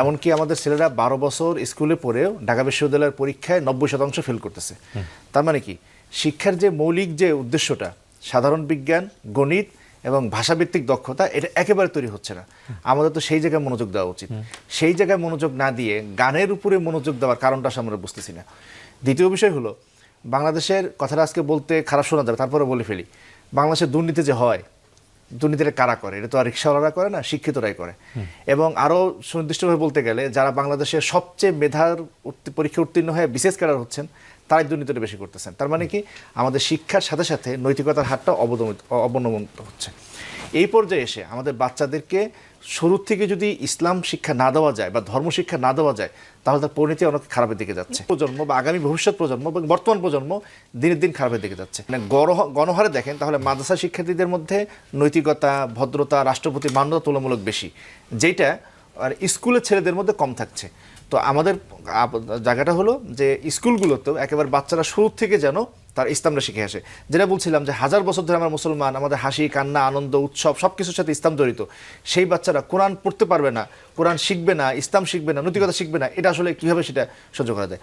এমনকি আমাদের ছেলেরা বারো বছর স্কুলে পড়েও ঢাকা বিশ্ববিদ্যালয়ের পরীক্ষায় নব্বই শতাংশ ফেল করতেছে। তার মানে কি? শিক্ষার যে মৌলিক যে উদ্দেশ্যটা সাধারণ বিজ্ঞান গণিত এবং ভাষাভিত্তিক দক্ষতা এটা একেবারে তৈরি হচ্ছে না। আমাদের তো সেই জায়গায় মনোযোগ দেওয়া উচিত। সেই জায়গায় মনোযোগ না দিয়ে গানের উপরে মনোযোগ দেওয়ার কারণটা আমরা বুঝতেছি না। দ্বিতীয় বিষয় হলো বাংলাদেশের কথাটা আজকে বলতে খারাপ শোনা যাবে তারপরে বলে ফেলি। বাংলাদেশের দুর্নীতি যে হয় দুর্নীতিটা কারা করে? এটা তো আর রিক্সাওয়ালারা করে না, শিক্ষিতরাই করে। এবং আরও সুনির্দিষ্টভাবে বলতে গেলে, যারা বাংলাদেশের সবচেয়ে মেধার পরীক্ষা উত্তীর্ণ হয়ে বিশেষ ক্যাডার হচ্ছেন, তারাই দুর্নীতিটা বেশি করতেছেন। তার মানে কি? আমাদের শিক্ষার সাথে সাথে নৈতিকতার হারটা অবদমিত, অবনমন হচ্ছে। এই পর্যায়ে এসে আমাদের বাচ্চাদেরকে শুরুর থেকে যদি ইসলাম শিক্ষা না দেওয়া যায় বা ধর্ম শিক্ষা না দেওয়া যায়, তাহলে তার পরিণতি অনেক খারাপের দিকে যাচ্ছে। প্রজন্ম বা আগামী ভবিষ্যৎ প্রজন্ম এবং বর্তমান প্রজন্ম দিনের দিন খারাপের দিকে যাচ্ছে। মানে গণ- গণহারে দেখেন, তাহলে মাদ্রাসা শিক্ষার্থীদের মধ্যে নৈতিকতা, ভদ্রতা রাষ্ট্রপতি মান্যতা তুলনামূলক বেশি। যেটা আর স্কুলের ছেলেদের মধ্যে কম থাকছে। তো আমাদের জায়গাটা হলো যে, স্কুলগুলোতেও একেবারে বাচ্চারা শুরু থেকে যেন তার ইসলামটা শিখে আসে। যেটা বলছিলাম যে হাজার বছর ধরে আমরা মুসলমান, আমাদের হাসি, কান্না, আনন্দ, উৎসব সব কিছুর সাথে ইসলাম জড়িত। সেই বাচ্চারা কোরআন পড়তে পারবে না, কোরআন শিখবে না, ইসলাম শিখবে না, নৈতিকতা শিখবে না, এটা আসলে কীভাবে সেটা সহ্য করা যায়?